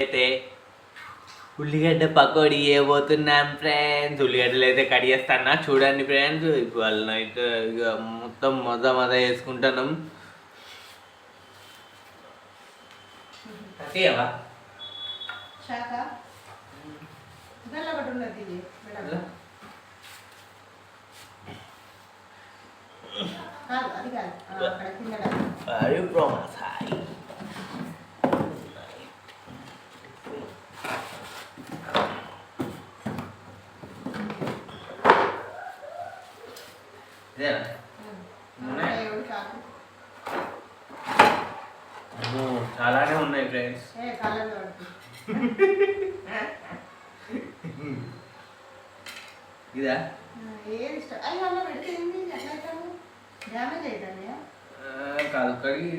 అయితే ఉల్లిగడ్డ పకోడీ వేయబోతున్నాం ఫ్రెండ్స్ ఉల్లిగడ్డలు అయితే కడిగేస్తానా చూడండి ఫ్రెండ్స్ ఇవాళ నైట్ ఇక మొత్తం మొద మొద వేసుకుంటున్నాం అది ఇదా? ఏది ఇష్టం? అయ్యి అలా పెడితే ఏంది ఎట్లా? అవుతాను డ్యామేజ్ అవుతాను కాదు కడిగి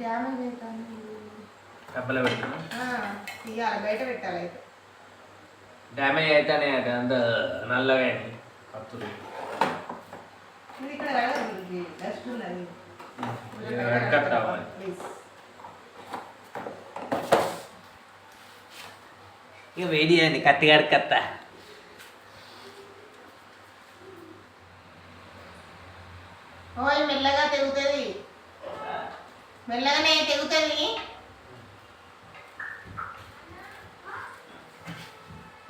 డ్యామేజ్ అవుతాను డబ్బలో పెడతాను తీయాలి బయట పెట్టాలి అయితే. డ్యామేజ్ అయితేనే అది అంత నల్లగా కత్తులు. ఇది ఇక్కడ డస్ట్ ఉన్నది. కట్ అవ్వాలి ప్లీజ్ ఇక వేడి చేయండి కత్తిగాడి కత్త. ఓయ్ మెల్లగా తెగుతుంది. మెల్లగానే తెగుతుంది.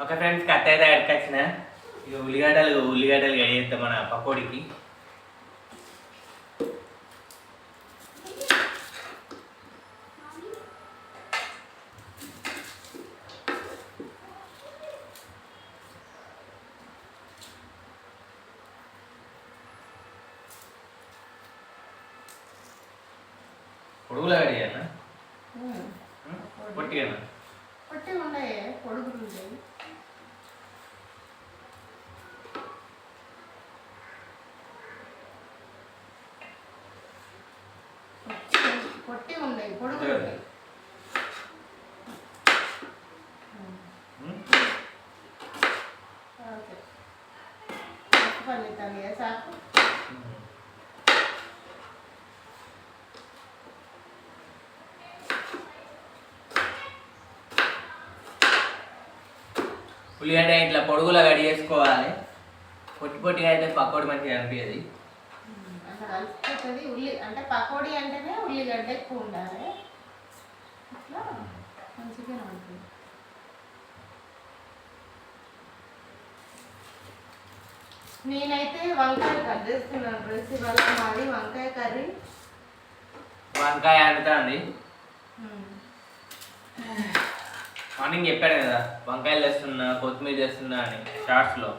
ఓకే ఫ్రెండ్స్ కత్తి అయితే కట్టుకొచ్చిన ఇక ఉల్లిగడ్డలు ఉల్లిగడ్డలు కడిగేస్తాం మన పకోడీకి. పొడుగులా కడిగానా పొట్టిగానా? పొట్టి ఉన్నాయి పొడుగులు ఉంటాయి పొట్టి ఉన్నాయి పొడుగులు. ఓకే పని తల్లి సాకు? ఉల్లిగడ్డ ఇట్లా పొడుగులా కడిగేసుకోవాలి పొట్టి పొట్టిగా అయితే పకోడీ మంచిగా అనిపించదు ఉల్లి అంటే పకోడీ అంటేనే ఉల్లిగడ్డ ఎక్కువ ఉండాలి. అట్లా మంచిగా ఉంటుంది నేనైతే వంకాయ కట్ చేస్తున్నాను ఇవాళ మాది వంకాయ కర్రీ. వంకాయ ఆడుతుంది మార్నింగ్ చెప్పాను కదా వంకాయలు వేస్తున్నా కొత్తిమీర చేస్తున్నా అని షార్ట్స్లో.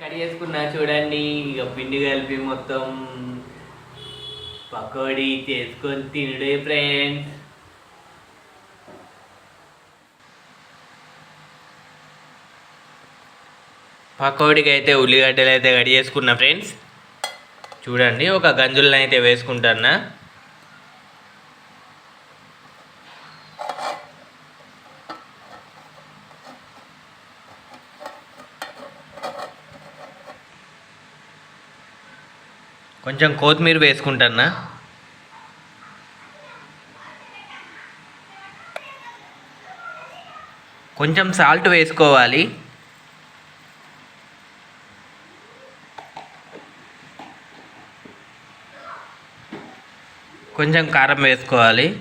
కడిగేసుకున్నా చూడండి ఇక పిండి కలిపి మొత్తం పకోడీ చేసుకొని తినడే ఫ్రెండ్స్ పకోడీకి అయితే ఉల్లిగడ్డలు అయితే కడి చేసుకున్నా ఫ్రెండ్స్ చూడండి ఒక గంజులను అయితే వేసుకుంటానా కొంచెం కొత్తిమీర వేసుకుంటానా? కొంచెం సాల్ట్ వేసుకోవాలి. కొంచెం కారం వేసుకోవాలి.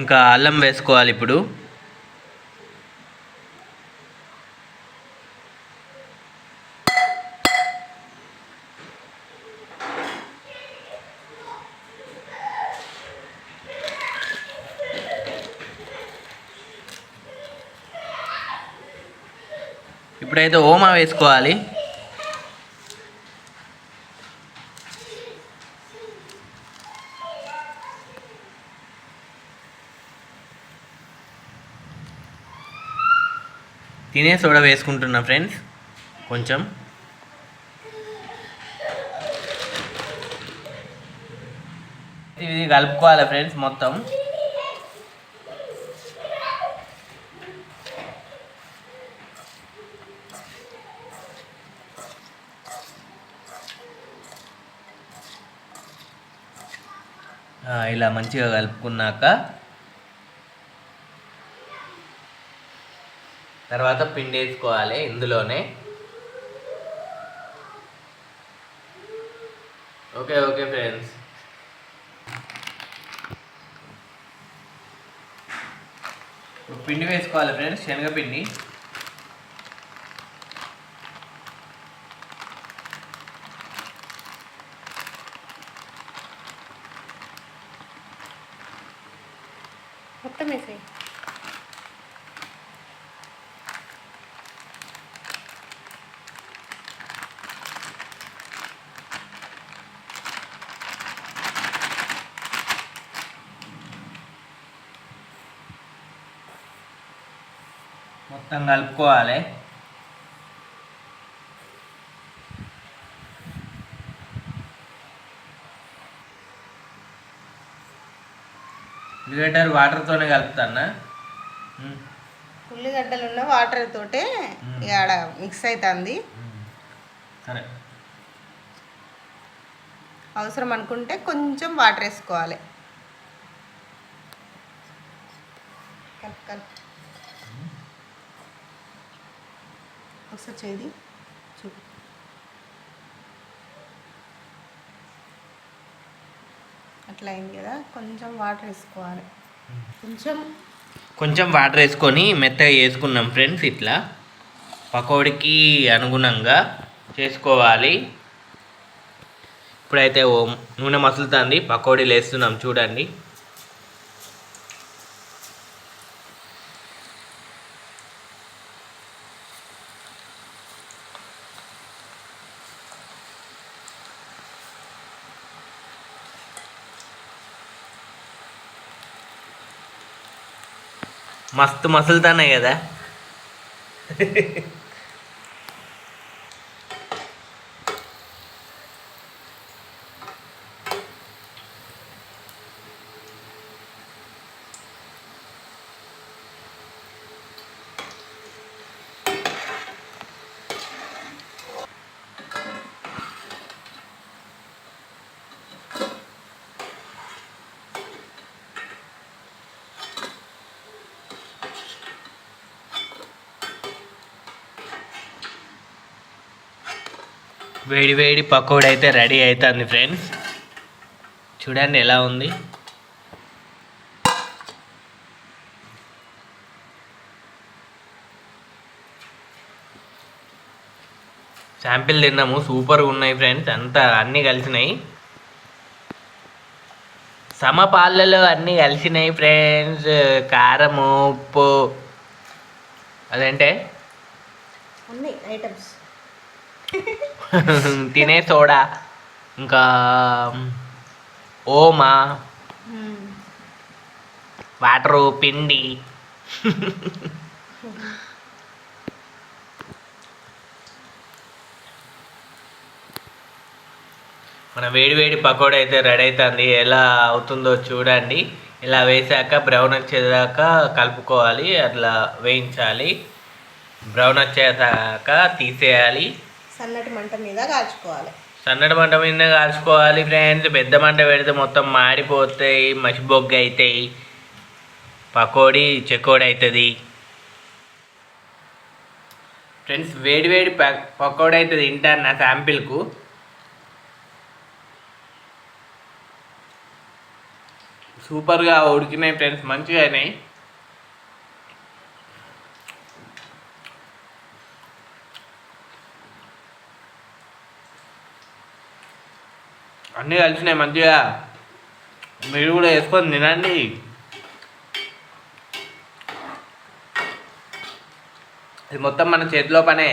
ఇంకా అల్లం వేసుకోవాలి ఇప్పుడు. ఇప్పుడైతే ఓమా వేసుకోవాలి. తినే సోడా వేసుకుంటున్నా ఫ్రెండ్స్. కొంచెం. ఇది కలుపుకోవాలి ఫ్రెండ్స్ మొత్తం. ఇలా మంచిగా కలుపుకున్నాక తర్వాత పిండి వేసుకోవాలి ఇందులోనే. Okay okay friends. పిండి వేసుకోవాలి ఫ్రెండ్స్ శనగపిండి మొత్తం వేసేయి మొత్తం కలుపుకోవాలి. ఉల్లిగడ్డలు వాటర్తోనే కలుపుతానా ఉల్లిగడ్డలు ఉన్న వాటర్ తోటే మ్మ్. ఇక ఆడ మిక్స్ అవుతుంది. సరే. అవసరం అనుకుంటే కొంచెం వాటర్ వేసుకోవాలి. కలుపు కలుపు. ఒకసారి చేది చూపు అట్లా అయింది కదా కొంచెం వాటర్ వేసుకోవాలి. కొంచెం కొంచెం వాటర్ వేసుకొని మెత్తగా వేసుకున్నాం ఫ్రెండ్స్ ఇట్లా. పకోడికి అనుగుణంగా చేసుకోవాలి. ఇప్పుడైతే ఓ నూనె మసులుతుంది పకోడీలు వేస్తున్నాం చూడండి. మస్తు మసులుతున్నాయి కదా. వేడి వేడి పకోడీ అయితే రెడీ అవుతుంది ఫ్రెండ్స్. చూడండి ఎలా ఉంది. శాంపిల్ తిన్నాము సూపర్గా ఉన్నాయి ఫ్రెండ్స్. అంతా అన్నీ కలిసినాయి. సమపాలలో అన్నీ కలిసినాయి ఫ్రెండ్స్. కారం ఉప్పు. అదంటే? ఐటమ్స్. తినే సోడా ఇంకా ఓమా వాటరు పిండి. మన వేడి వేడి పకోడీ అయితే రెడీ అవుతుంది. ఎలా అవుతుందో చూడండి. ఇలా వేసాక బ్రౌన్ వచ్చేదాకా కలుపుకోవాలి. అట్లా వేయించాలి. బ్రౌన్ వచ్చేదాకా తీసేయాలి. సన్నటి మంట మీద కాల్చుకోవాలి. సన్నటి మంట మీద కాల్చుకోవాలి ఫ్రెండ్స్ పెద్ద మంట పెడితే మొత్తం మాడిపోతాయి మసిబొగ్గు అవుతాయి పకోడీ చెకోడి అవుతుంది ఫ్రెండ్స్ వేడి వేడి ప- పకోడీ అవుతుంది తింటాను నా శాంపిల్కు సూపర్గా ఉడికినాయి ఫ్రెండ్స్ మంచిగా అయినాయి. అన్నీ కలిసినాయి మంచిగా. మీరు కూడా వేసుకొని తినండి. ఇది మొత్తం మన చేతిలో పనే.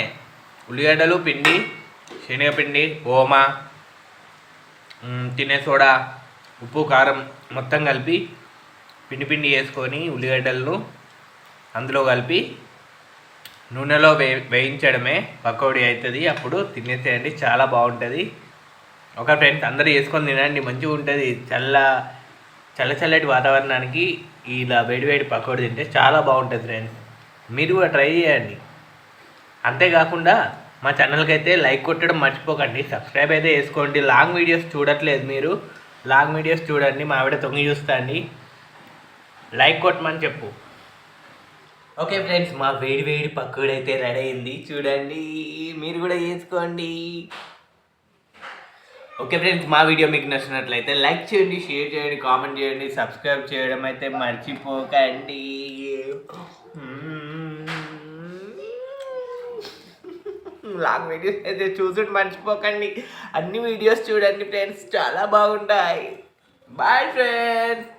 ఉల్లిగడ్డలు పిండి శనగపిండి ఓమా తినే సోడా ఉప్పు కారం మొత్తం కలిపి పిండి పిండి వేసుకొని ఉల్లిగడ్డలను అందులో కలిపి నూనెలో వే వేయించడమే. పకోడీ అవుతుంది అప్పుడు తినేసేయండి. చాలా బాగుంటుంది. ఒక ఫ్రెండ్స్ అందరూ వేసుకొని తినండి మంచిగా ఉంటుంది. చల్ల చల్ల చల్లటి వాతావరణానికి ఇలా వేడివేడి పకోడీ తింటే చాలా బాగుంటుంది ఫ్రెండ్స్ మీరు కూడా ట్రై చేయండి. అంతేకాకుండా మా ఛానల్కి అయితే లైక్ కొట్టడం మర్చిపోకండి. సబ్స్క్రైబ్ అయితే చేసుకోండి. లాంగ్ వీడియోస్ చూడట్లేదు మీరు. లాంగ్ వీడియోస్ చూడండి. మా ఆవిడ తొంగి చూస్తాండి. లైక్ కొట్టమని చెప్పు. ఓకే ఫ్రెండ్స్ మా వేడి వేడి పకోడీ అయితే రెడీ అయింది. చూడండి మీరు కూడా చేసుకోండి. ఓకే ఫ్రెండ్స్ మా వీడియో మీకు నచ్చినట్లయితే లైక్ చేయండి షేర్ చేయండి కామెంట్ చేయండి సబ్స్క్రైబ్ చేయడం అయితే మర్చిపోకండి. లాంగ్ వీడియోస్ అయితే చూసుడు మర్చిపోకండి. అన్ని వీడియోస్ చూడండి ఫ్రెండ్స్ చాలా బాగుంటాయి. Bye friends.